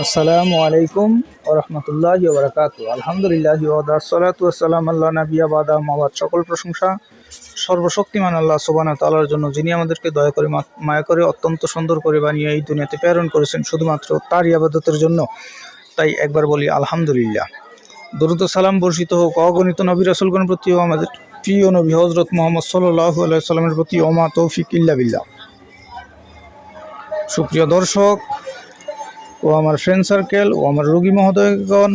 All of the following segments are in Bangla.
আসসালামু আলাইকুম ওরহমতুল্লাহ বরকাত আলহামদুলিল্লাহ সালাতাম আল্লাহ নাবিয়া বাদা মাবাদ সকল প্রশংসা সর্বশক্তিমান আল্লাহ সুবান তালার জন্য, যিনি আমাদেরকে দয়া করে মায়া করে অত্যন্ত সুন্দর করে বানিয়ে এই দুনিয়াতে প্রেরণ করেছেন শুধুমাত্র তার আবাদতের জন্য। তাই একবার বলি, আলহামদুলিল্লাহ। দরুদ ও সালাম বর্ষিত হোক, অগণিত নবী রসুলগণের প্রতি ও আমাদের প্রিয় নবী হজরত মোহাম্মদ সাল্লাহ সাল্লামের প্রতি, ওমা তৌফিক ইল্লা বিল্লাহ। সুপ্রিয় দর্শক ও আমার ফ্রেন্ড সার্কেল ও আমার রোগী মহোদয়গণ,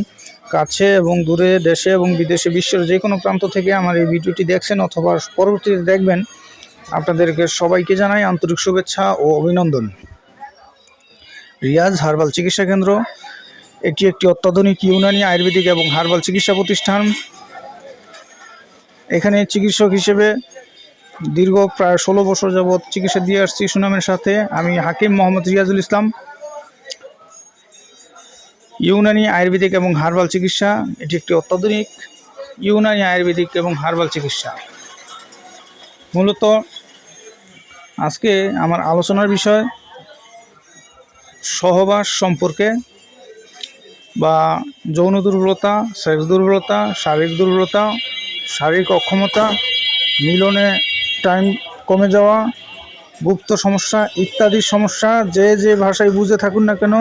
কাছে এবং দূরে দেশে এবং বিদেশে, বিশ্বের যে কোনো প্রান্ত থেকে আমার এই ভিডিওটি দেখছেন অথবা পরবর্তীতে দেখবেন, আপনাদেরকে সবাইকে জানাই আন্তরিক শুভেচ্ছা ও অভিনন্দন। রিয়াজ হার্বাল চিকিৎসা কেন্দ্র, এটি একটি অত্যাধুনিক ইউনানি আয়ুর্বেদিক এবং হার্বাল চিকিৎসা প্রতিষ্ঠান। এখানে চিকিৎসক হিসেবে দীর্ঘ প্রায় ষোলো বছর যাবৎ চিকিৎসা দিয়ে আসছি সুনামের সাথে। আমি হাকিম মোহাম্মদ রিয়াজুল ইসলাম। ইউনানি আয়ুর্বেদিক এবং হার্বাল চিকিৎসা, এটি একটি অত্যাধুনিক ইউনানি আয়ুর্বেদিক এবং হার্বাল চিকিৎসা। মূলত আজকে আমার আলোচনার বিষয় সহবাস সম্পর্কে বা যৌন দুর্বলতা সেক্স দুর্বলতা, শারীরিক দুর্বলতা, শারীরিক অক্ষমতা, মিলনে টাইম কমে যাওয়া, গুপ্ত সমস্যা ইত্যাদি সমস্যা যে যে ভাষায় বুঝে থাকুন না কেন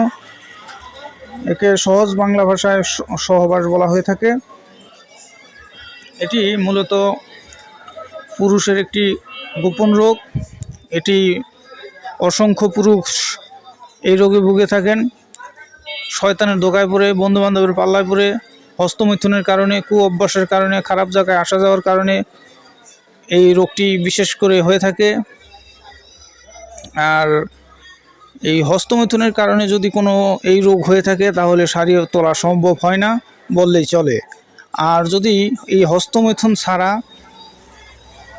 একে সহজ বাংলা ভাষায় সহবাস বলা হয়ে থাকে। এটি মূলত পুরুষের একটি গোপন রোগ। এটি অসংখ্য পুরুষ এই রোগে ভুগে থাকেন। শয়তানের দোকায় পড়ে, বন্ধুবান্ধবের পাল্লায় পড়ে, হস্তমৈথুনের কারণে কু অভ্যাসের কারণে, খারাপ জায়গায় আসা যাওয়ার কারণে এই রোগটি বিশেষ করে হয়ে থাকে। আর এই হস্তমৈথুনের কারণে যদি কোনো এই রোগ হয়ে থাকে, তাহলে শাড়ি তোলা সম্ভব হয় না বললেই চলে। আর যদি এই হস্তমৈথুন ছাড়া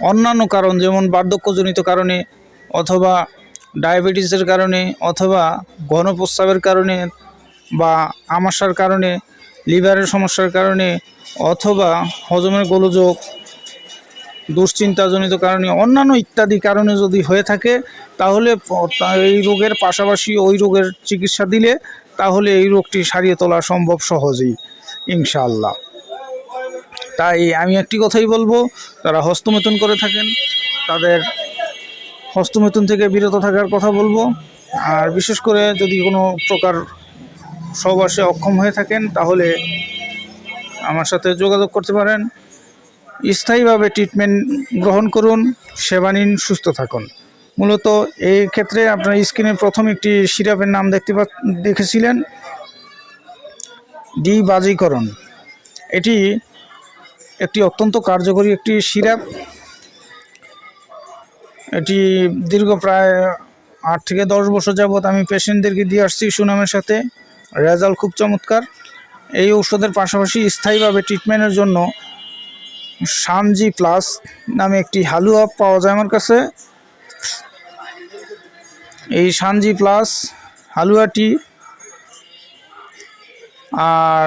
অন্যান্য কারণ, যেমন বার্ধক্যজনিত কারণে অথবা ডায়াবেটিসের কারণে অথবা ঘন কারণে বা আমাশার কারণে, লিভারের সমস্যার কারণে অথবা হজমের গোলযোগ দুশ্চিন্তাজনিত কারণে, অন্যান্য ইত্যাদি কারণে যদি হয়ে থাকে, তাহলে এই রোগের পাশাপাশি ওই রোগের চিকিৎসা দিলে তাহলে এই রোগটি সারিয়ে তোলা সম্ভব সহজেই, ইনশাআল্লাহ। তাই আমি একটি কথাই বলব তারা হস্তমেতন করে থাকেন, তাদের হস্তমেতন থেকে বিরত থাকার কথা বলব। আর বিশেষ করে যদি কোনো প্রকার সহবাসে অক্ষম হয়ে থাকেন, তাহলে আমার সাথে যোগাযোগ করতে পারেন। স্থায়ীভাবে ট্রিটমেন্ট গ্রহণ করুন, সেবা নিন, সুস্থ থাকুন। মূলত এই ক্ষেত্রে আপনার স্ক্রিনে প্রথম একটি সিরাপের নাম দেখতে পা দেখেছিলেন। ডি বাজিকরণ এটি একটি অত্যন্ত কার্যকরী একটি সিরাপ। এটি দীর্ঘ প্রায় আট থেকে দশ বছর যাবৎ আমি পেশেন্টদেরকে দিয়ে আসছি সুনামের সাথে। রেজাল্ট খুব চমৎকার। এই ঔষধের পাশাপাশি স্থায়ীভাবে ট্রিটমেন্টের জন্য সানজি প্লাস নামে একটি হালুয়া পাওয়া যায় আমার কাছে। এই সানজি প্লাস হালুয়াটি আর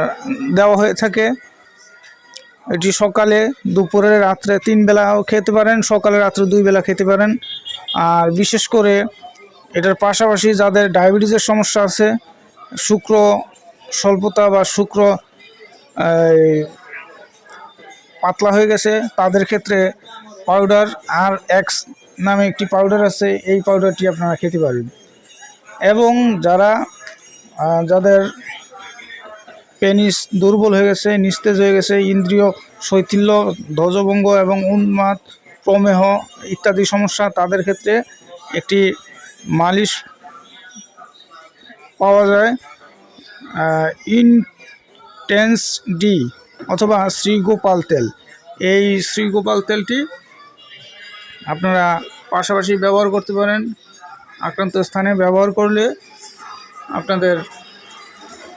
দেওয়া হয়ে থাকে। এটি সকালে দুপুরে রাত্রে তিন বেলাও খেতে পারেন, সকালে রাত্রে দুই বেলা খেতে পারেন। আর বিশেষ করে এটার পাশাপাশি যাদের ডায়াবেটিসের সমস্যা আছে, শুক্র স্বল্পতা বা শুক্র পাতলা হয়ে গেছে, তাদের ক্ষেত্রে পাউডার আর এক্স নামে একটি পাউডার আছে, এই পাউডারটি আপনারা খেতে পারেন এবং যারা যাদের পেনিস দুর্বল হয়ে গেছে, নিস্তেজ হয়ে গেছে, ইন্দ্রিয় শৈথিল্য, ধ্বজভঙ্গ এবং উন্মাদ, প্রমেহ ইত্যাদি সমস্যা, তাদের ক্ষেত্রে একটি মালিশ পাওয়া যায় ইনটেন্স ডি অথবা শ্রীগোপাল তেল। এই শ্রীগোপাল তেলটি আপনারা পাশাপাশি ব্যবহার করতে পারেন। আক্রান্ত স্থানে ব্যবহার করলে আপনাদের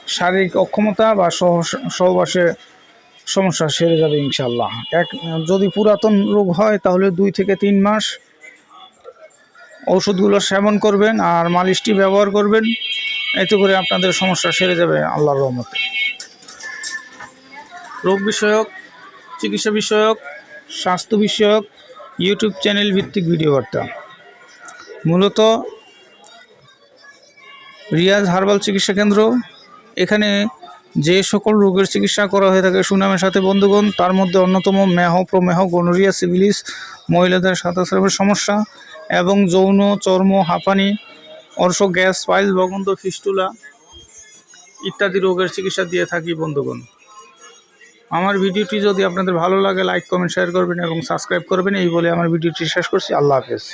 শারীরিক অক্ষমতা বা সহ- সহবাসে সমস্যা সেরে যাবে ইনশাল্লাহ এক, যদি পুরাতন রোগ হয় তাহলে দুই থেকে তিন মাস ওষুধগুলো সেবন করবেন আর মালিশটি ব্যবহার করবেন। এতে করে আপনাদের সমস্যা সেরে যাবে আল্লাহর রহমতে। রোগ বিষয়ক, চিকিৎসা বিষয়ক, স্বাস্থ্য বিষয়ক, ইউটিউব চ্যানেল ভিত্তিক ভিডিও বার্তা। মূলত রিয়াজ হার্বাল চিকিৎসা কেন্দ্র, এখানে যে সকল রোগের চিকিৎসা করা হয়ে থাকে সুনামের সাথে বন্ধুগণ, তার মধ্যে অন্যতম মেহ প্রমেহ গনোরিয়া সিভিলিস, মহিলাদের সাঁতার সমস্যা এবং যৌন, চর্ম, হাঁপানি, অর্শ, গ্যাস পাইল বগন্ত ফিস্টুলা ইত্যাদি রোগের চিকিৎসা দিয়ে থাকি বন্ধুগণ। আমার ভিডিওটি যদি আপনাদের ভালো লাগে লাইক কমেন্ট শেয়ার করবেন এবং সাবস্ক্রাইব করবেন। এই বলে আমার ভিডিওটি শেষ করছি। আল্লাহ হাফেজ।